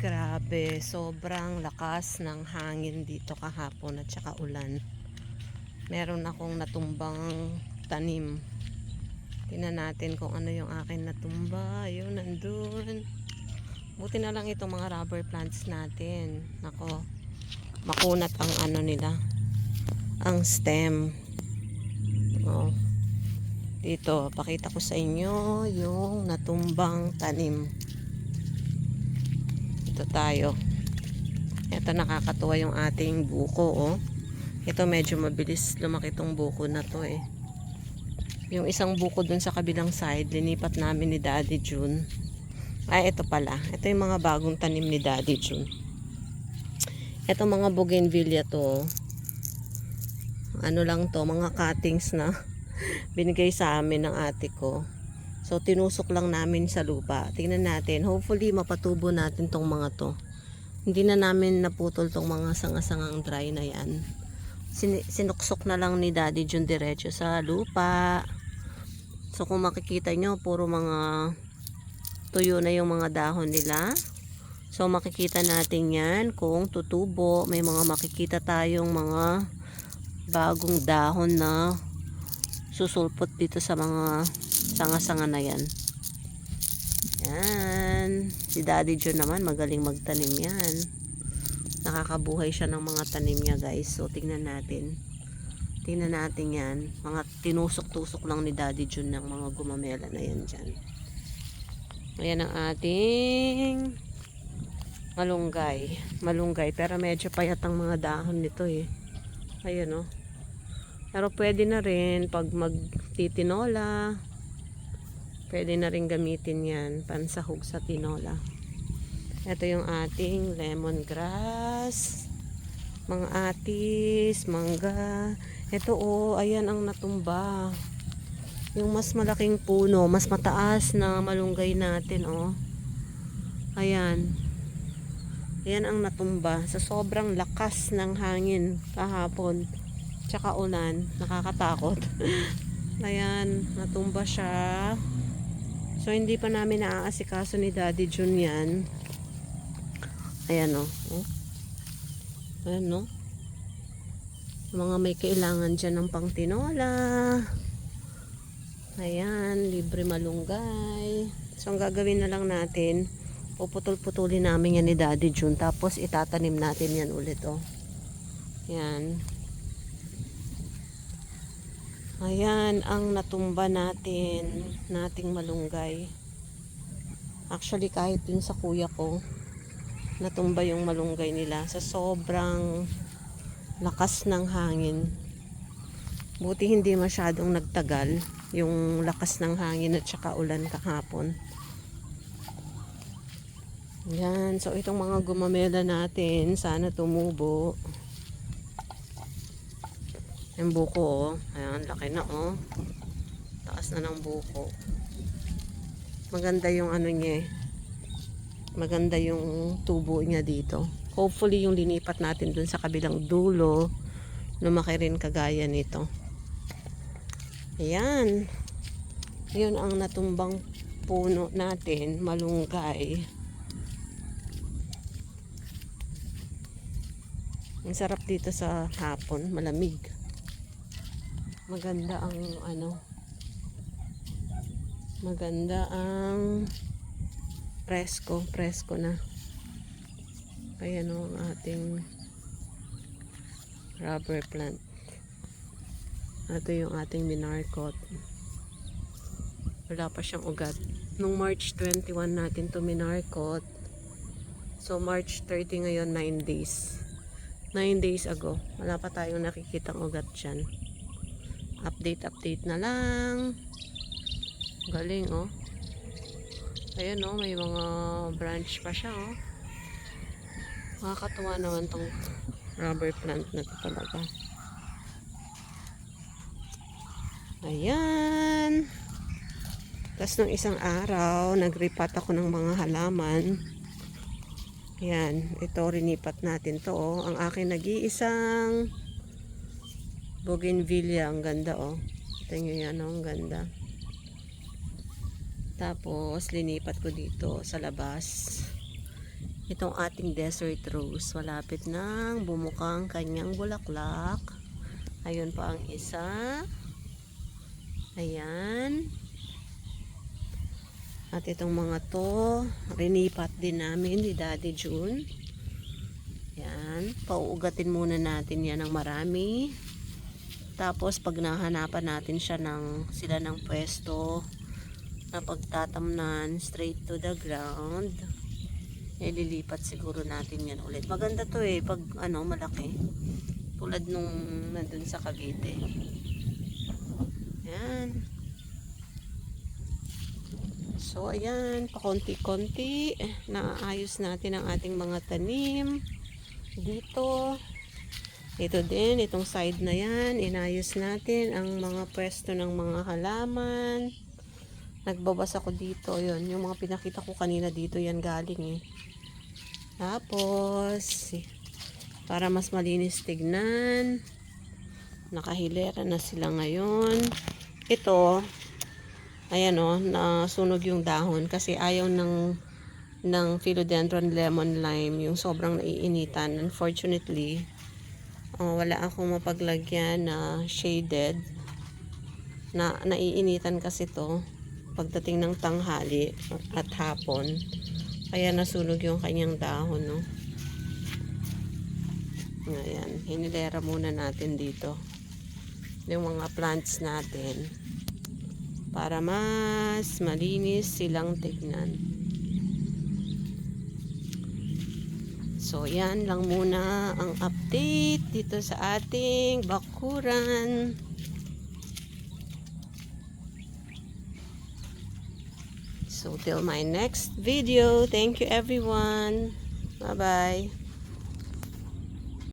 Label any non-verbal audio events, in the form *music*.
Grabe, sobrang lakas ng hangin dito kahapon at saka ulan. Meron akong natumbang tanim. Tingnan natin kung ano yung akin natumba. Ayun, nandun. Buti na lang itong mga rubber plants natin. Nako, makunat ang ano nila. Ang stem. Oh. Dito, pakita ko sa inyo yung natumbang tanim. Ito tayo. Ito nakakatuwa yung ating buko, oh. Ito medyo mabilis lumaki tong buko na to, eh. Yung isang buko dun sa kabilang side, linipat namin ni Daddy June. Ay, ito pala. Ito yung mga bagong tanim ni Daddy June. Ito mga bougainvillea to. oh. Ano lang to, mga cuttings na *laughs* binigay sa amin ng ate ko. So, tinusok lang namin sa lupa. Tingnan natin. Hopefully, mapatubo natin tong mga to. Hindi na namin naputol tong mga sanga-sangang dry na yan. Sin- sinuksok na lang ni Daddy Jun diretso sa lupa. So, kung makikita nyo, puro mga tuyo na yung mga dahon nila. So, makikita natin yan kung tutubo. May mga makikita tayong mga bagong dahon na susulpot dito sa mga sanga-sanga na yan. Yan. Si Daddy John naman magaling magtanim yan. Nakakabuhay siya ng mga tanim niya guys. So tingnan natin. Tingnan natin yan. Mga tinusok-tusok lang ni Daddy John ng mga gumamela na yan dyan. Ayan ang ating malunggay. Malunggay. Pero medyo payat ang mga dahon nito eh. Ayan oh. Pero pwede na rin pag magtitinola. Pwede na rin gamitin yan pansahog sa tinola. Ito yung ating lemongrass. Mga atis, mangga. Ito oh, ayan ang natumba. Yung mas malaking puno, mas mataas na malunggay natin oh. Ayan. Ayan ang natumba sa sobrang lakas ng hangin kahapon tsaka ulan, nakakatakot. *laughs* Ayan, natumba siya. So, hindi pa namin naaasikaso ni Daddy Jun yan. Ayan o. Oh. Ayan no. Mga may kailangan dyan ng pangtinola. Ayan, libre malunggay. So, ang gagawin na lang natin, puputol-putulin namin yan ni Daddy Jun. Tapos, itatanim natin yan ulit oh. Yan. Ayan ang natumba natin, nating malunggay. Actually, kahit dun sa kuya ko, natumba yung malunggay nila sa sobrang lakas ng hangin. Buti hindi masyadong nagtagal yung lakas ng hangin at saka ulan kahapon. Yan. So, itong mga gumamela natin, sana tumubo. Yung buko, oh. Ayan, laki na, oh. Taas na ng buko. Maganda yung ano niya, eh. Maganda yung tubo niya dito. Hopefully, yung linipat natin dun sa kabilang dulo, lumaki rin kagaya nito. Ayan. Yun ang natumbang puno natin, malunggay. Ang sarap dito sa hapon, malamig maganda ang ano. Maganda ang presko. Presko na. Ayan o ang ating rubber plant. Ito yung ating minarcot wala pa siyang ugat. Nung March 21 natin to minarcot so March 30 ngayon 9 days. 9 days ago. Wala pa tayong nakikitang ugat dyan update update na lang. Galing oh. Ayan oh may mga branch pa siya oh. Makakatuwa naman tong rubber plant na to talaga. Ayan. Tapos nung isang araw nagripat ako ng mga halaman. Yan ito rinipat natin to oh. Ang akin nag-iisang Bougainvillea, ang ganda oh. Tingnan nyo yan, oh, ang ganda. Tapos, linipat ko dito sa labas. Itong ating desert rose, malapit nang bumukang kanyang bulaklak. Ayun pa ang isa. Ayan. At itong mga to, rinipat din namin ni Daddy June. Yan. Pauugatin muna natin yan ng marami. Tapos pag nahanapan natin siya ng sila ng pwesto na pagtatamnan straight to the ground, eh lilipat siguro natin yan ulit. Maganda to eh pag ano malaki. Tulad nung nandun sa Cavite. Yan. So, ayan, pakonti-konti, naayos natin ang ating mga tanim. Dito, ito din, itong side na yan, inayos natin ang mga pwesto ng mga halaman. Nagbabas ako dito, yun, yung mga pinakita ko kanina dito, yan galing eh. Tapos, para mas malinis tignan, nakahilera na sila ngayon. Ito, ayan o, nasunog yung dahon kasi ayaw ng ng philodendron lemon lime yung sobrang naiinitan unfortunately uh, wala akong mapaglagyan na shaded. Na naiinitan kasi to pagdating ng tanghali at hapon. Kaya nasunog yung kanyang dahon no? Ayan hinilera muna natin dito yung mga plants natin para mas malinis silang tignan. So, yan lang muna ang update dito sa ating bakuran. So, till my next video. Thank you everyone. Bye-bye.